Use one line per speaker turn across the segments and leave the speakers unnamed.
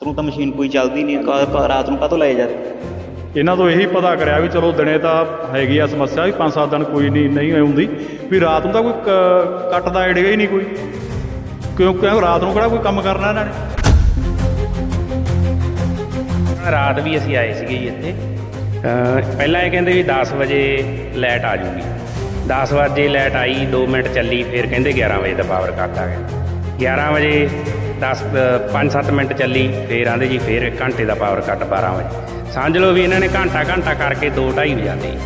ਰਾਤ ਨੂੰ ਤਾਂ ਮਸ਼ੀਨ ਕੋਈ ਚੱਲਦੀ ਨਹੀਂ ਕਾ- ਰਾਤ ਨੂੰ ਕਾਹਤੋਂ ਲਾਏ ਜਾਂਦੇ
ਇਹਨਾਂ ਤੋਂ ਇਹੀ ਪਤਾ ਕਰਿਆ ਵੀ ਚਲੋ ਦਿਨੇ ਤਾਂ ਹੈਗੀ ਆ ਸਮੱਸਿਆ ਵੀ 5-7 ਦਿਨ ਕੋਈ ਨਹੀਂ ਨਹੀਂ ਆਉਂਦੀ। ਵੀ ਰਾਤ ਨੂੰ ਤਾਂ ਕੋਈ ਕ- ਕੱਟ ਦਾ ਏੜੇਗਾ ਹੀ ਨਹੀਂ ਕੋਈ। ਕਿਉਂਕਿ ਰਾਤ ਨੂੰ ਕਿਹੜਾ ਕੋਈ ਕੰਮ ਕਰਨਾ ਇਹਨਾਂ ਨੇ?
ਰਾਤ ਵੀ ਅਸੀਂ ਆਏ ਸੀਗੇ ਜੀ ਇੱਥੇ। ਪਹਿਲਾਂ ਇਹ ਕਹਿੰਦੇ ਵੀ 10 ਵਜੇ ਲਾਈਟ ਆ ਜੂਗੀ। 10 ਵਜੇ ਲਾਈਟ ਆਈ 2 ਮਿੰਟ ਚੱਲੀ ਫਿਰ ਕਹਿੰਦੇ 11 ਵਜੇ ਦਾ ਪਾਵਰ ਕੱਟ ਆ ਗਿਆ। 11 ਵਜੇ 10 5-7 ਮਿੰਟ ਚੱਲੀ, ਫਿਰ ਆਂਦੇ ਜੀ, ਫਿਰ 1 ਘੰਟੇ ਦਾ ਪਾਵਰ ਕੱਟ 12 ਵਜੇ। ਸਮਝ ਲਓ ਵੀ ਇਹਨਾਂ ਨੇ ਘੰਟਾ ਘੰਟਾ ਕਰਕੇ 2:30 ਵਜਾਉਂਦੇ ਜੀ।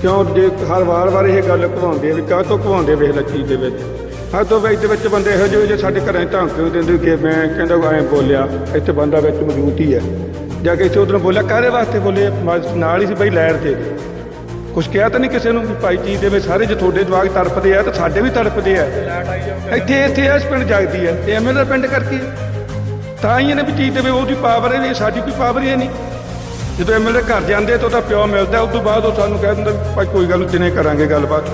ਕਿਉਂ ਜੇ ਹਰ ਵਾਰ ਵਾਰ ਇਹ ਗੱਲ ਘਵਾਉਂਦੇ ਵੀ ਕਾਹ ਤੋਂ ਘਵਾਉਂਦੇ ਵੇਖ ਲੈ ਚੀਜ਼ ਦੇ ਵਿੱਚ? ਹਰ ਤੋਂ ਵਿੱਚ ਵਿੱਚ ਬੰਦੇ ਇਹੋ ਜਿਹੇ ਜੇ ਸਾਡੇ ਘਰਾਂ 'ਚ ਧਮਕੀ ਦਿੰਦੇ ਕਿ ਮੈਂ ਕਹਿੰਦਾ ਐਂ ਬੋਲਿਆ, ਇੱਥੇ ਬੰਦਾ ਵਿੱਚ ਮੌਜੂਦ ਹੀ ਹੈ। ਜਾ ਕੇ ਇੱਥੇ ਉਧਰੋਂ ਬੋਲਿਆ, ਕਾਹਦੇ ਵਾਸਤੇ ਬੋਲੇ? ਮ- ਨਾਲ ਹੀ ਸੀ ਬਈ ਲੈਣ ਤੇ। ਕੁਛ ਕਿਹਾ ਤਾਂ ਨਹੀਂ ਕਿਸੇ ਨੂੰ ਵੀ ਭਾਈ ਚੀਜ਼ ਦੇਵੇ ਸਾਰੇ ਜੇ ਤੁਹਾਡੇ ਜਵਾਕ ਤੜਪਦੇ ਆ, ਤਾਂ ਸਾਡੇ ਵੀ ਤੜਪਦੇ ਆ। ਇੱਥੇ ਇੱਥੇ ਇਸ ਪਿੰਡ ਜਾਗਦੀ ਹੈ ਇਹ ਐਵੇਂ ਦਾ ਪਿੰਡ ਕਰਕੇ। ਤਾਂ ਹੀ ਇਹਨੇ ਵੀ ਚੀਜ਼ ਦੇ ਉਹਦੀ ਪਾਵਰ ਹੈ ਵੀ, ਸਾਡੀ ਕੋਈ ਪਾਵਰ ਹੀ ਨਹੀਂ। ਜਦੋਂ ਐਮਐਲਏ ਘਰ ਜਾਂਦੇ ਤਾਂ ਉਹਦਾ ਪਿਓ ਮਿਲਦਾ, ਉਸ ਤੋਂ ਬਾਅਦ ਉਹ ਸਾਨੂੰ ਕਹਿ ਦਿੰਦਾ ਭਾਈ ਕੋਈ ਗੱਲ ਨਹੀਂ ਦਿਨੇ ਕਰਾਂਗੇ ਗੱਲਬਾਤ।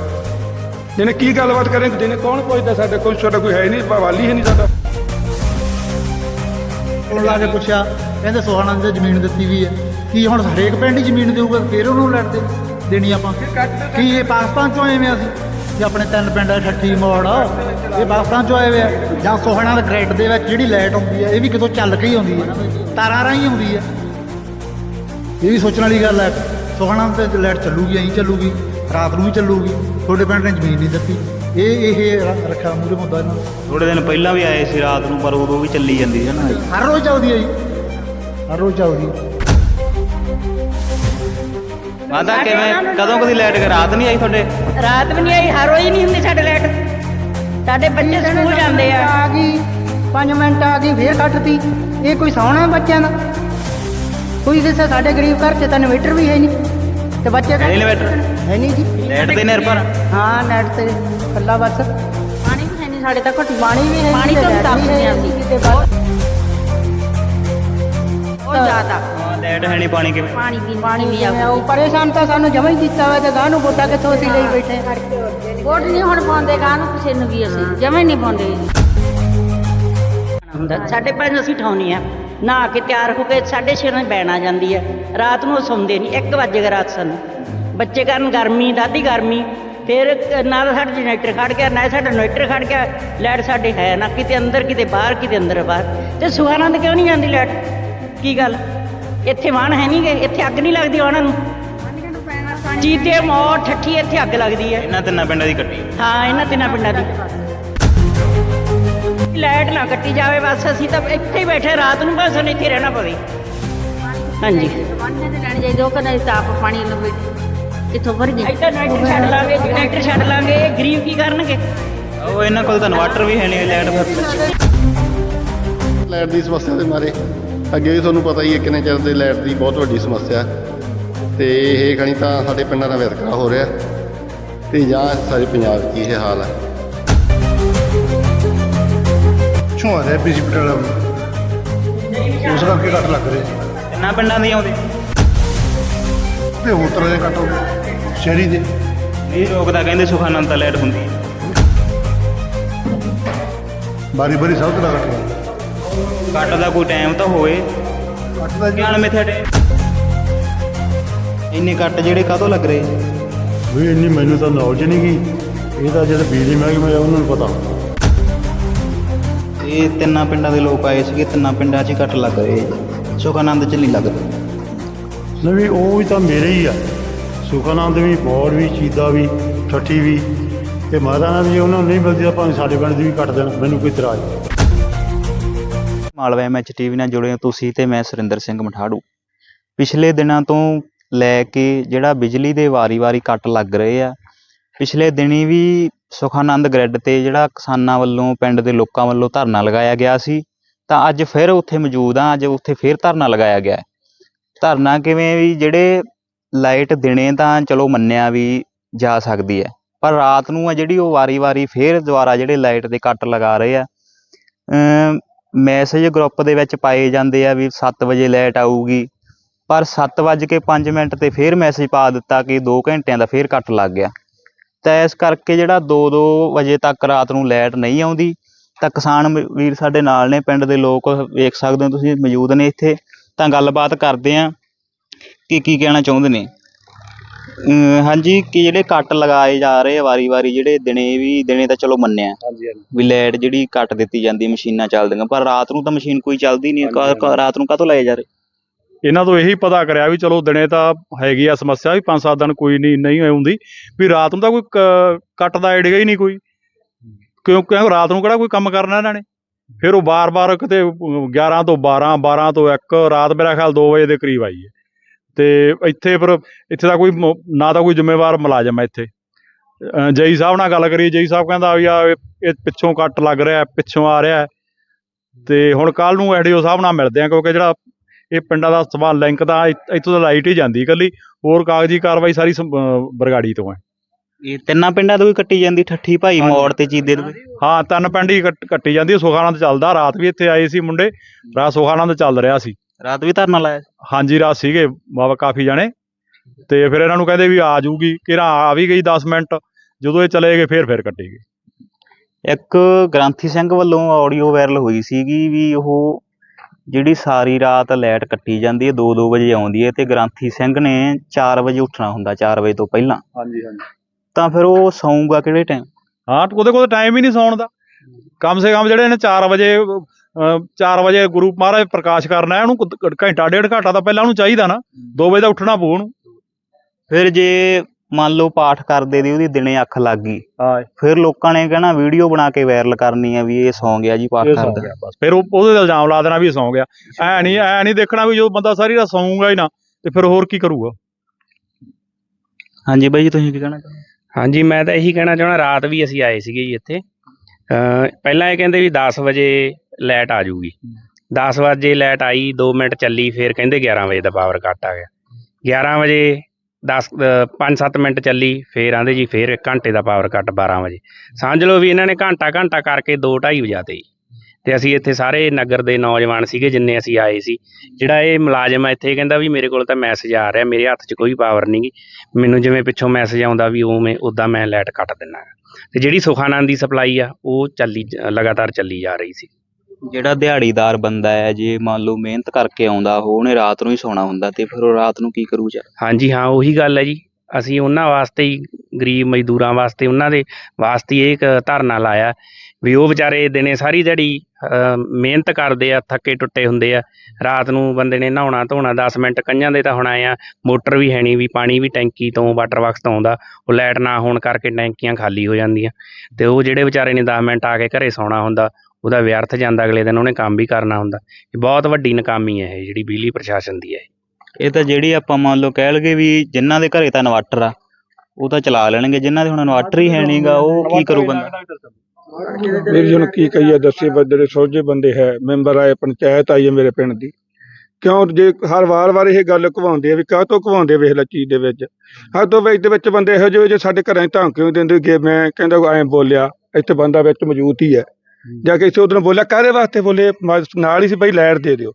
ਜਿਹਨੇ ਕੀ ਗੱਲਬਾਤ ਕਰੇ ਦਿਨੇ ਕੌਣ ਪੁੱਛਦਾ ਸਾਡੇ ਕੋਲ, ਸਾਡਾ ਕੋਈ ਹੈ ਨਹੀਂ ਵਾਲੀ ਹੈ ਨਹੀਂ ਸਾਡਾ।
ਕੋਲ ਲਾ ਕੇ ਪੁੱਛਿਆ, ਕਹਿੰਦੇ ਸੋਹਾਨੰਦ ਦੀ ਜ਼ਮੀਨ ਦਿੱਤੀ ਵੀ ਹੈ। ਕੀ ਹੁਣ ਹਰੇਕ ਪਿੰਡ ਹੀ ਜ਼ਮੀਨ ਦੇਊਗਾ, ਫਿਰ ਉਹਨੂੰ ਲੜਦੇ ਦੇਣੀ ਆਪਾਂ। ਕੀ ਇਹ ਪਾਕਿਸਤਾਨ ਚੋਂ ਆਏ ਵੇ ਅਸੀਂ? ਜੇ ਆਪਣੇ ਤਿੰਨ ਪਿੰਡ ਆ ਠੱਠੀ ਮੋੜ ਇਹ ਪਾਕਿਸਤਾਨ ਚੋਂ ਆਏ ਵੇ ਆ। ਜਾਂ ਸੋਹਾਣਾ ਦੇ ਗ੍ਰਿਡ ਦੇ ਵਿੱਚ ਜਿਹੜੀ ਲਾਈਟ ਆਉਂਦੀ ਹੈ ਇਹ ਵੀ ਕਿਤੋਂ ਚੱਲ ਕੇ ਹੀ ਆਉਂਦੀ ਹੈ ਤਾਰਾਂ ਰਾਹੀਂ ਆਉਂਦੀ ਹੈ ਇਹ ਵੀ ਸੋਚਣ ਵਾਲੀ ਗੱਲ ਹੈ ਸੋਹਾਣਾ ਤੇ ਲਾਈਟ ਚੱਲੂਗੀ ਐਂ ਚੱਲੂਗੀ ਰਾਤ ਨੂੰ ਵੀ ਚੱਲੂਗੀ। ਤੁਹਾਡੇ ਪਿੰਡ ਨੇ ਜ਼ਮੀਨ ਨਹੀਂ ਦਿੱਤੀ। ਇਹ ਇਹ ਰੱਖਿਆ ਮੂਰੇ ਮੁੱਦਾ ਇਹਨਾਂ।
ਥੋੜੇ ਦਿਨ ਪਹਿਲਾਂ ਵੀ ਆਏ ਸੀ ਰਾਤ ਨੂੰ ਪਰ ਉਦੋਂ ਵੀ ਚੱਲੀ ਜਾਂਦੀ ਹੈ ਨਾ
ਹਰ ਰੋਜ਼ ਚੱਲਦੀ ਹੈ ਜੀ। ਹਰ ਰੋਜ਼ ਚੱਲਦੀ ਹੈ
ਮਾਤਾ ਕਿਵੇਂ? ਕਦੋਂ ਕਦੀ ਲਾਈਟ ਰਾਤ ਨਹੀਂ ਆਈ ਤੁਹਾਡੇ?
ਰਾਤ ਵੀ ਨਹੀਂ ਆਈ ਹਰ ਰੋਜ਼ ਨਹੀਂ ਹੁੰਦੀ ਸਾਡੇ ਲਾਈਟ ਸਾਡੇ ਬੱਚੇ ਸਕੂਲ ਜਾਂਦੇ ਆ।
ਆ ਗਈ 5 ਮਿੰਟ ਆ ਗਈ ਫੇਰ ਕੱਟਤੀ। ਇਹ ਕੋਈ ਸੌਣਾ ਹੈ ਬੱਚਿਆਂ ਦਾ? ਕੋਈ ਕਿਸੇ ਸਾਡੇ ਗਰੀਬ ਘਰ 'ਚ ਤਾਂ ਇਨਵੇਟਰ ਵੀ ਹੈ ਨਹੀਂ। ਤੇ ਬੱਚੇ
ਨੀ inverter?
ਹੈ ਨਹੀਂ ਜੀ।
ਲਾਈਟ ਦੇ ਨਿਰਭਰ?
ਹਾਂ ਨੈਟ ਤੇ ਕੱਲਾ ਬਸ।
ਪਾਣੀ ਵੀ ਹੈ ਨਹੀਂ ਸਾਡੇ ਤੱਕ
ਪਾਣੀ ਵੀ ਹੈ
ਪਾਣੀ ਤੋਂ
ਤੇ
ਆ
ਨਹੀਂ,
ਅਸੀਂ
ਤੇ ਬਸ।
ਉਹ ਜ਼ਿਆਦਾ।
ਹਾਂ ਲਾਈਟ ਹੈ ਨਹੀਂ ਪਾਣੀ ਕਿਵੇਂ?
ਪਾਣੀ ਵੀ
ਪਾਣੀ
ਵੀ ਆ
ਉਹ ਪਰੇਸ਼ਾਨ ਤਾਂ ਸਾਨੂੰ ਜਮਾ ਹੀ ਕੀਤਾ ਵਾ ਤੇ ਗਾਂ ਨੂੰ ਵੋਟਾਂ ਕਿੱਥੋਂ ਅਸੀਂ ਲਈ ਬੈਠੇ
ਵੋਟ ਨਹੀਂ ਹੁਣ ਪਾਉਂਦੇ ਕਾਂ ਨੂੰ ਕਿਸੇ ਨੂੰ ਵੀ ਅਸੀਂ। ਜਮੇ ਨਹੀਂ ਪਾਉਂਦੇ। ਹੁੰਦਾ ਸਾਡੇ ਪਿੰਡ ਅਸੀਂ ਠਾਉਣੀ ਆ। ਨਹਾ ਕੇ ਤਿਆਰ ਹੋ ਕੇ 6:30 ਵਜੇ ਬੈਣ ਆ ਜਾਂਦੀ ਹੈ ਰਾਤ ਨੂੰ ਸੌਂਦੇ ਨਹੀਂ 1 ਵਜੇ ਰਾਤ ਸਾਨੂੰ। ਬੱਚੇ ਕਾਰਨ ਗਰਮੀ ਦਾਦੀ ਗਰਮੀ। ਫਿਰ ਨਾ ਤਾਂ ਸਾਡਾ ਜਨਰੇਟਰ ਖੜ ਗਿਆ ਨਾ ਸਾਡਾ ਇਨਵਰਟਰ ਖੜ ਗਿਆ। ਲਾਈਟ ਸਾਡੇ ਹੈ ਨਾ ਕਿਤੇ ਅੰਦਰ ਕਿਤੇ ਬਾਹਰ ਕਿਤੇ ਅੰਦਰ ਬਾਹਰ। ਤੇ ਸੁਹਾਨੰਦ ਕਿਉਂ ਨਹੀਂ ਜਾਂਦੀ ਲਾਈਟ ਕੀ ਗੱਲ? ਇੱਥੇ ਵਾਹਣ ਹੈ ਨਹੀਂਗੇ ਇੱਥੇ ਅੱਗ ਨਹੀਂ ਲੱਗਦੀ ਵਾਹਣਾਂ ਨੂੰ। ਚੀਤੇ ਮੋਰ ਠੱਠੀ ਇੱਥੇ ਅੱਗ ਲੱਗਦੀ ਹੈ।
ਇਹਨਾਂ ਤਿੰਨਾਂ ਪਿੰਡਾਂ ਦੀ ਕੱਟੀ।
ਹਾਂ ਇਹਨਾਂ ਤਿੰਨਾਂ ਪਿੰਡਾਂ ਦੀ। ਲਾਈਟ ਨਾ ਕੱਟੀ ਜਾਵੇ ਬਸ ਅਸੀਂ ਤਾਂ ਇੱਥੇ ਹੀ ਬੈਠੇ ਰਾਤ ਨੂੰ ਬਸ ਸਾਨੂੰ ਇੱਥੇ ਰਹਿਣਾ ਪਵੇ। ਹਾਂਜੀ।
ਪਾਣੀ ਤੇ ਲੈਣ ਜਾਈਦੇ ਉਹ ਕਹਿੰਦਾ ਤਾਪ ਪਾਣੀ ਲਵੇ ਕਿੱਥੋਂ ਭਰ ਗਏ
ਇੱਥੇ ਨਾਈਟਰ ਛੱਡ ਲਾਂਗੇ ਜਨਰੇਟਰ ਛੱਡ ਲਾਂਗੇ ਇਹ ਗਰੀਬ ਕੀ ਕਰਨਗੇ?
ਉਹ ਇਹਨਾਂ ਕੋਲ ਤਾਂ ਇਨਵਰਟਰ ਵੀ ਹੈ ਨਹੀਂ ਲਾਈਟ ਫਿਰ
ਲਾਈਟ ਦੀ ਸਮੱਸਿਆ ਦੇ ਮਾਰੇ। ਅੱਗੇ ਵੀ ਤੁਹਾਨੂੰ ਪਤਾ ਹੀ ਹੈ ਕਿੰਨੇ ਚਿਰ ਦੇ ਲਾਈਟ ਦੀ ਬਹੁਤ ਵੱਡੀ ਸਮੱਸਿਆ ਤੇ ਇਹ ਖਣੀ ਤਾਂ ਸਾਡੇ ਪਿੰਡਾਂ ਦਾ ਵਿਤਕਰਾ ਹੋ ਰਿਹਾ ਤੇ ਜਾਂ ਸਾਰੇ ਪੰਜਾਬ 'ਚ ਇਹ ਹਾਲ ਹੈ।
ਛੁਆ ਰਿਹਾ ਬਿਜ਼ੀ ਪਟਾਲਾ ਉਸ ਦਾ ਕੀ ਕੱਟ ਲੱਗ ਰਿਹਾ।
ਤਿੰਨਾਂ ਪਿੰਡਾਂ ਦੀ ਆਉਂਦੇ
ਤੇ ਹੋਰ ਤਰ੍ਹਾਂ ਦੇ ਕੱਟ ਹੋ ਗਏ ਸ਼ਹਿਰੀ ਦੇ।
ਇਹ ਲੋਕ ਤਾਂ ਕਹਿੰਦੇ ਸੁਖਾਨੰਦ ਤਾਂ ਲਾਈਟ ਹੁੰਦੀ ਹੈ।
ਬਾਰੀ ਬਾਰੀ ਸਭ ਦਾ ਕੱਟ
ਕੱਟ ਦਾ ਕੋਈ ਟਾਈਮ ਤਾਂ ਹੋਵੇ।
ਕੱਟ ਦਾ
ਗਿਆਨ ਮੇਥਡ ਇੰਨੇ ਕੱਟ ਜਿਹੜੇ ਕਾਹਤੋਂ ਲੱਗ ਰਹੇ?
ਵੀ ਇੰਨੀ ਮੈਨੂੰ ਤਾਂ ਨੌਲੇਜ ਨਹੀਂ ਗਈ ਇਹ ਤਾਂ ਜਿਹੜੇ ਬਿਜਲੀ ਮਹਿਕਮੇ ਆ ਉਹਨਾਂ ਨੂੰ ਪਤਾ।
ਇਹ ਤਿੰਨਾਂ ਪਿੰਡਾਂ ਦੇ ਲੋਕ ਆਏ ਸੀਗੇ ਤਿੰਨਾਂ ਪਿੰਡਾਂ 'ਚ ਹੀ ਕੱਟ ਲੱਗ ਰਹੇ। ਸੁਖਾਨੰਦ 'ਚ ਨਹੀਂ ਲੱਗਦੇ।
ਨਹੀਂ ਵੀ ਉਹ ਵੀ ਤਾਂ ਮੇਰੇ ਹੀ ਆ। ਸੁਖਾਨੰਦ ਵੀ ਬੋੜ ਵੀ ਚੀਦਾ ਵੀ ਠੱਠੀ ਵੀ। ਤੇ ਮਾਤਾ ਨਾਲ ਵੀ ਉਹਨਾਂ ਨੂੰ ਨਹੀਂ ਮਿਲਦੀ ਤਾਂ ਭਾਵੇਂ ਸਾਡੇ ਪਿੰਡ ਦੀ ਵੀ ਕੱਟ ਦੇਣ ਮੈਨੂੰ ਕੋਈ ਇਤਰਾਜ਼ ਨਹੀਂ
ਮਾਲਵਾ ਐਮਐਚ ਟੀਵੀ ਨਾਲ ਜੁੜੇ ਹੋ ਤੁਸੀਂ ਤੇ ਮੈਂ ਸੁਰਿੰਦਰ ਸਿੰਘ ਮਠਾੜੂ। ਪਿਛਲੇ ਦਿਨਾਂ ਤੋਂ ਲੈ ਕੇ ਜਿਹੜਾ ਬਿਜਲੀ ਦੇ ਵਾਰੀ-ਵਾਰੀ ਕੱਟ ਲੱਗ ਰਹੇ ਆ, ਪਿਛਲੇ ਦਿਨੀ ਵੀ ਸੁਖਾਨੰਦ ਗ੍ਰਿਡ ਤੇ ਜਿਹੜਾ ਕਿਸਾਨਾਂ ਵੱਲੋਂ, ਪਿੰਡ ਦੇ ਲੋਕਾਂ ਵੱਲੋਂ ਧਰਨਾ ਲਗਾਇਆ ਗਿਆ ਸੀ, ਤਾਂ ਅੱਜ ਫਿਰ ਉੱਥੇ ਮੌਜੂਦ ਆ ਅੱਜ ਉੱਥੇ ਫਿਰ ਧਰਨਾ ਲਗਾਇਆ ਗਿਆ। ਧਰਨਾ ਕਿਵੇਂ ਵੀ ਜਿਹੜੇ ਲਾਈਟ ਦਿਨੇ ਤਾਂ ਚਲੋ ਮੰਨਿਆ ਵੀ ਜਾ ਸਕਦੀ ਹੈ, ਪਰ ਰਾਤ ਨੂੰ ਆ ਜਿਹੜੀ ਉਹ ਵਾਰੀ-ਵਾਰੀ ਫਿਰ ਦੁਬਾਰਾ ਜਿਹੜੇ ਲਾਈਟ ਦੇ ਕੱਟ ਲਗਾ ਰਹੇ ਆ, ਅਮ ਮੈਸੇਜ ਗਰੁੱਪ ਦੇ ਵਿੱਚ ਪਾਏ ਜਾਂਦੇ ਆ ਵੀ 7 ਵਜੇ ਲਾਈਟ ਆਊਗੀ। ਪਰ 7:05 ਮਿੰਟ ਤੇ ਫਿਰ ਮੈਸੇਜ ਪਾ ਦਿੱਤਾ ਕਿ 2 ਘੰਟਿਆਂ ਦਾ ਫਿਰ ਕੱਟ ਲੱਗ ਗਿਆ। ਤਾਂ ਇਸ ਕਰਕੇ ਜਿਹੜਾ 2-2 ਵਜੇ ਤੱਕ ਰਾਤ ਨੂੰ ਲਾਈਟ ਨਹੀਂ ਆਉਂਦੀ, ਤਾਂ ਕਿਸਾਨ ਵੀਰ ਸਾਡੇ ਨਾਲ ਨੇ, ਪਿੰਡ ਦੇ ਲੋਕ ਵੇਖ ਸਕਦੇ ਹੋ ਤੁਸੀਂ, ਮੌਜੂਦ ਨੇ ਇੱਥੇ। ਤਾਂ ਗੱਲਬਾਤ ਕਰਦੇ ਆ ਕਿ ਕੀ ਕਹਿਣਾ ਚਾਹੁੰਦੇ ਨੇ। ਹਾਂਜੀ ਕਿ ਜਿਹੜੇ ਕੱਟ ਲਗਾਏ ਜਾ ਰਹੇ ਆ ਵਾਰੀ-ਵਾਰੀ ਜਿਹੜੇ ਦਿਨੇ ਵੀ ਦਿਨੇ ਤਾਂ ਚਲੋ ਮੰਨਿਆ।
ਹਾਂਜੀ ਹਾਂਜੀ।
ਵੀ ਲਾਈਟ ਜਿਹੜੀ ਕੱਟ ਦਿੱਤੀ ਜਾਂਦੀ ਮਸ਼ੀਨਾਂ ਚੱਲਦੀਆਂ ਪਰ ਰਾਤ ਨੂੰ ਤਾਂ ਮਸ਼ੀਨ ਕੋਈ ਚੱਲਦੀ ਨਹੀਂ ਕ- ਕ- ਰਾਤ ਨੂੰ ਕਾਹਤੋਂ ਲਾਏ ਜਾ ਰਹੇ?
ਇਹਨਾਂ ਤੋਂ ਇਹੀ ਪਤਾ ਕਰਿਆ ਵੀ ਚਲੋ ਦਿਨੇ ਤਾਂ ਹੈਗੀ ਆ ਸਮੱਸਿਆ ਵੀ 5-7 ਦਿਨ ਕੋਈ ਨਹੀਂ ਨਹੀਂ ਆਉਂਦੀ ਵੀ ਰਾਤ ਨੂੰ ਤਾਂ ਕੋਈ ਕ- ਕੱਟ ਦਾ ਆਈਡੀਆ ਹੀ ਨਹੀਂ ਕੋਈ। ਕਿਉਂ ਕਿਉਂ ਰਾਤ ਨੂੰ ਕਿਹੜਾ ਕੋਈ ਕੰਮ ਕਰਨਾ ਇਹਨਾਂ ਨੇ? ਫਿਰ ਉਹ ਬਾਰ-ਬਾਰ ਕਿਤੇ 11 ਤੋਂ 12 12 ਤੋਂ 1 ਰਾਤ ਮੇਰਾ ਖਿਆਲ 2 ਵਜੇ ਦੇ ਕਰੀਬ ਆਈ ਹੈ। ਤੇ ਇੱਥੇ ਫਿਰ ਇੱਥੇ ਦਾ ਕੋਈ ਮ- ਨਾ ਤਾਂ ਕੋਈ ਜ਼ਿੰਮੇਵਾਰ ਮੁਲਾਜ਼ਮ ਹੈ ਇੱਥੇ। ਜਈ ਸਾਹਿਬ ਨਾਲ ਗੱਲ ਕਰੀ ਜਈ ਸਾਹਿਬ ਕਹਿੰਦਾ ਵੀ ਆ ਇਹ ਇਹ ਪਿੱਛੋਂ ਕੱਟ ਲੱਗ ਰਿਹਾ ਪਿੱਛੋਂ ਆ ਰਿਹਾ। ਤੇ ਹੁਣ ਕੱਲ ਨੂੰ ਐਡੀਓ ਸਾਹਿਬ ਨਾਲ ਮਿਲਦੇ ਆ ਕਿਉਂਕਿ ਜਿਹੜਾ ਇਹ ਪਿੰਡਾਂ ਦਾ ਸਮਾਨ ਲਿੰਕ ਤਾਂ ਇ- ਇੱਥੋਂ ਤਾਂ ਲਾਈਟ ਹੀ ਜਾਂਦੀ ਇਕੱਲੀ। ਹੋਰ ਕਾਗਜ਼ੀ ਕਾਰਵਾਈ ਸਾਰੀ ਸੰ- ਅਹ ਬਰਗਾੜੀ ਤੋਂ ਹੈ।
ਇਹ ਤਿੰਨਾਂ ਪਿੰਡਾਂ ਤੋਂ ਵੀ ਕੱਟੀ ਜਾਂਦੀ ਠੱਠੀ ਭਾਈ ਮੋੜ ਤੇ ਚੀਦੇ ਦੇ
ਹਾਂ ਤਿੰਨ ਪਿੰਡ ਹੀ ਕੱਟ- ਕੱਟੀ ਜਾਂਦੀ ਹੈ, ਸੁਖਾਨੰਦ ਚੱਲਦਾ ਰਾਤ ਵੀ ਇੱਥੇ ਆਏ ਸੀ ਮੁੰਡੇ। ਰਾਤ ਸੁਖਾਨੰਦ ਚੱਲ ਰਿਹਾ ਸੀ।
ਰਾਤ ਵੀ ਧਰਨਾ ਲਾਇਆ
ਹਾਂਜੀ ਰਾਤ ਸੀਗੇ ਬਾਬਾ ਕਾਫੀ ਜਾਣੇ। ਤੇ ਫਿਰ ਇਹਨਾਂ ਨੂੰ ਕਹਿੰਦੇ ਵੀ ਆ ਜਾਊਗੀ। ਕਿਰਾ ਆ ਵੀ ਗਈ 10 ਮਿੰਟ। ਜਦੋਂ ਇਹ ਚਲੇ ਗਏ ਫਿਰ ਫਿਰ ਕੱਟੀ ਗਈ।
ਇੱਕ ਗ੍ਰਾਂਥੀ ਸਿੰਘ ਵੱਲੋਂ ਆਡੀਓ ਵਾਇਰਲ ਹੋਈ ਸੀਗੀ ਵੀ ਉਹ ਜਿਹੜੀ ਸਾਰੀ ਰਾਤ ਲਾਈਟ ਕੱਟੀ ਜਾਂਦੀ ਹੈ 2-2 ਵਜੇ ਆਉਂਦੀ ਹੈ ਤੇ ਗ੍ਰਾਂਥੀ ਸਿੰਘ ਨੇ 4 ਵਜੇ ਉੱਠਣਾ ਹੁੰਦਾ 4 ਵਜੇ ਤੋਂ ਪਹਿਲਾਂ।
ਹਾਂਜੀ ਹਾਂਜੀ।
ਤਾਂ ਫਿਰ ਉਹ ਸੌਂਗਾ ਕਿਹੜੇ ਟਾਈਮ
ਹਾਂ ਉਹਦੇ ਕੋਲ ਟਾਈਮ ਹੀ ਨਹੀਂ ਸੌਣ ਦਾ। ਕਮ ਸੇ ਕਮ ਜਿਹੜੇ ਨੇ 4 ਵਜੇ 4 ਵਜੇ ਗੁਰੂ ਮਹਾਰਾਜ ਪ੍ਰਕਾਸ਼ ਕਰਨਾ ਹੈ ਉਹਨੂੰ ਘੰਟਾ ਡੇਢ ਘੰਟਾ ਤਾਂ ਪਹਿਲਾਂ ਉਹਨੂੰ ਚਾਹੀਦਾ ਨਾ 2 ਵਜੇ ਦਾ ਉੱਠਣਾ ਪਊ ਉਹਨੂੰ।
ਫਿਰ ਜੇ ਮੰਨ ਲਓ ਪਾਠ ਕਰਦੇ ਦੀ ਉਹਦੀ ਦਿਨੇ ਅੱਖ ਲੱਗ ਗਈ। ਫਿਰ ਲੋਕਾਂ ਨੇ ਕਹਿਣਾ ਵੀਡੀਓ ਬਣਾ ਕੇ ਵਾਇਰਲ ਕਰਨੀ ਆ ਵੀ ਇਹ ਸੌਂ ਗਿਆ ਜੀ ਪਾਠ ਕਰਦਾ।
ਬਸ। ਫਿਰ ਉਹ ਉਹਦੇ ਤੇ ਇਲਜ਼ਾਮ ਲਾ ਦੇਣਾ ਵੀ ਸੌਂ ਗਿਆ। ਐ ਨਹੀਂ ਐ ਨਹੀਂ ਦੇਖਣਾ ਵੀ ਜਦੋਂ ਬੰਦਾ ਸਾਰੀ ਰਾਤ ਸੌਂਗਾ ਹੀ ਨਾ ਤੇ ਫਿਰ ਹੋਰ ਕੀ ਕਰੂਗਾ?
ਹਾਂਜੀ ਬਾਈ ਜੀ ਤੁਸੀਂ ਕੀ ਕਹਿਣਾ ਚਾਹੁੰਦੇ
ਹਾਂਜੀ ਮੈਂ ਤਾਂ ਇਹੀ ਕਹਿਣਾ ਚਾਹਣਾ ਰਾਤ ਵੀ ਅਸੀਂ ਆਏ ਸੀਗੇ ਜੀ ਇੱਥੇ। ਅਹ ਪਹਿਲਾਂ ਇਹ ਕਹਿੰਦੇ ਵੀ 10 ਵਜੇ ਲਾਈਟ ਆ ਜੂਗੀ 10 ਵਜੇ ਲਾਈਟ ਆਈ 2 ਮਿੰਟ ਚੱਲੀ, ਫਿਰ ਕਹਿੰਦੇ 11 ਵਜੇ ਦਾ ਪਾਵਰ ਕੱਟ ਆ ਗਿਆ। 11 ਵਜੇ 10 5-7 ਮਿੰਟ ਚੱਲੀ, ਫਿਰ ਆਂਦੇ ਜੀ ਫਿਰ 1 ਘੰਟੇ ਦਾ ਪਾਵਰ ਕੱਟ 12 ਵਜੇ। ਸਮਝ ਲਓ ਵੀ ਇਹਨਾਂ ਨੇ ਘੰਟਾ ਘੰਟਾ ਕਰਕੇ 2:30 ਵਜਾਤੇ ਜੀ ਤੇ। ਅਸੀਂ ਇੱਥੇ ਸਾਰੇ ਨਗਰ ਦੇ ਨੌਜਵਾਨ ਸੀਗੇ ਜਿੰਨੇ ਅਸੀਂ ਆਏ ਸੀ। ਜਿਹੜਾ ਇਹ ਮੁਲਾਜ਼ਮ ਆ ਇੱਥੇ ਕਹਿੰਦਾ ਵੀ ਮੇਰੇ ਕੋਲ ਤਾਂ ਮੈਸੇਜ ਆ ਰਿਹਾ, ਮੇਰੇ ਹੱਥ 'ਚ ਕੋਈ ਪਾਵਰ ਨਹੀਂ ਗੀ। ਮੈਨੂੰ ਜਿਵੇਂ ਪਿੱਛੋਂ ਮੈਸੇਜ ਆਉਂਦਾ ਵੀ ਉਵੇਂ ਉਦਾਂ ਮੈਂ ਲਾਈਟ ਕੱਟ ਦਿੰਨਾ ਗਾ। ਤੇ ਜਿਹੜੀ ਸੁਖਾਨੰਦ ਦੀ ਸਪਲਾਈ ਆ, ਉਹ ਚੱਲੀ, ਲਗਾਤਾਰ ਚੱਲੀ ਜਾ ਰਹੀ ਸੀ।
ਜਿਹੜਾ ਦਿਹਾੜੀਦਾਰ ਬੰਦਾ ਹੈ ਜੇ ਮੰਨ ਲਓ ਮਿਹਨਤ ਕਰਕੇ ਆਉਂਦਾ ਉਹ ਉਹਨੇ ਰਾਤ ਨੂੰ ਹੀ ਸੌਣਾ ਹੁੰਦਾ ਤੇ ਫਿਰ ਉਹ ਰਾਤ ਨੂੰ ਕੀ ਕਰੂ ਜਾ
ਹਾਂਜੀ ਹਾਂ ਉਹੀ ਗੱਲ ਹੈ ਜੀ। ਅਸੀਂ ਉਹਨਾਂ ਵਾਸਤੇ ਹੀ ਗਰੀਬ ਮਜ਼ਦੂਰਾਂ ਵਾਸਤੇ ਉਹਨਾਂ ਦੇ ਵਾਸਤੇ ਇਹ ਇੱਕ ਧਰਨਾ ਲਾਇਆ। ਵੀ ਉਹ ਵਿਚਾਰੇ ਦਿਨੇ ਸਾਰੀ ਦਿਹਾੜੀ ਅਹ, ਮਿਹਨਤ ਕਰਦੇ ਆ ਥੱਕੇ ਟੁੱਟੇ ਹੁੰਦੇ ਆ। ਰਾਤ ਨੂੰ ਬੰਦੇ ਨੇ ਨਹਾਉਣਾ ਧੋਣਾ 10 ਮਿੰਟ ਕੰਝਾਂ ਦੇ ਤਾਂ ਹੁਣ ਆਏ ਆ। ਮੋਟਰ ਵੀ ਹੈ ਨਹੀਂ ਵੀ ਪਾਣੀ ਵੀ ਟੈਂਕੀ ਤੋਂ ਵਾਟਰ ਵਰਕਸ ਤੋਂ ਆਉਂਦਾ। ਉਹ ਲਾਈਟ ਨਾ ਹੋਣ ਕਰਕੇ ਟੈਂਕੀਆਂ ਖਾਲੀ ਹੋ ਜਾਂਦੀਆਂ। ਤੇ ਉਹ ਜਿਹੜੇ ਵਿਚਾਰੇ ਨੇ 10 ਮਿੰਟ ਆ ਕੇ ਘਰੇ ਸੌਣਾ ਹੁੰਦਾ ਉਹਦਾ ਵਿਅਰਥ ਜਾਂਦਾ ਅਗਲੇ ਦਿਨ ਉਹਨੇ ਕੰਮ ਵੀ ਕਰਨਾ ਹੁੰਦਾ। ਇਹ ਬਹੁਤ ਵੱਡੀ ਨਾਕਾਮੀ ਹੈ ਇਹ ਜਿਹੜੀ ਬਿਜਲੀ ਪ੍ਰਸ਼ਾਸਨ ਦੀ ਹੈ।
ਇਹ ਤਾਂ ਜਿਹੜੀ ਆਪਾਂ ਮੰਨ ਲਓ ਕਹਿ ਲਗੇ ਵੀ ਜਿਨ੍ਹਾਂ ਦੇ ਘਰੇ ਤਾਂ ਇਨਵਰਟਰ ਆ ਉਹ ਤਾਂ ਚਲਾ ਲੈਣਗੇ ਜਿਨ੍ਹਾਂ ਦੇ ਹੁਣ ਇਨਵਰਟਰ ਹੀ ਹੈ ਨਹੀਂਗਾ ਉਹ ਕੀ ਕਰੂ ਬੰਦਾ
ਵੀਰ ਜੀ ਨੂੰ ਕੀ ਕਹੀਏ ਦੱਸੇ ਜਿਹੜੇ ਸੋਝੇ ਬੰਦੇ ਹੈ ਮੈਂਬਰ ਆਏ ਪੰਚਾਇਤ ਆਈ ਹੈ ਮੇਰੇ ਪਿੰਡ ਦੀ। ਕਿਉਂ ਜੇ ਹਰ ਵਾਰ ਵਾਰ ਇਹ ਗੱਲ ਘਵਾਉਂਦੇ ਆ ਵੀ ਕਾਹ ਤੋਂ ਘਵਾਉਂਦੇ ਵੇਖ ਲੈ ਚੀਜ਼ ਦੇ ਵਿੱਚ। ਹਰ ਤੋਂ ਵਿੱਚ ਦੇ ਵਿੱਚ ਬੰਦੇ ਇਹੋ ਜਿਹੇ ਜੇ ਸਾਡੇ ਘਰਾਂ 'ਚ ਧਮਕੀਆਂ ਦਿੰਦੇ ਕਿ ਮੈਂ ਕਹਿੰਦਾ ਐਂ ਬੋਲਿਆ ਇੱਥੇ ਬੰਦਾ ਵਿੱਚ ਮੌਜੂਦ ਹੀ ਹੈ। ਜਾ ਕੇ ਇਸੇ ਉਦੋਂ ਬੋਲਿਆ ਕਾਹਦੇ ਵਾਸਤੇ ਬੋਲੇ? ਨਾਲ ਹੀ ਸੀ ਬਈ ਲੈਟ ਦੇ ਦਿਓ।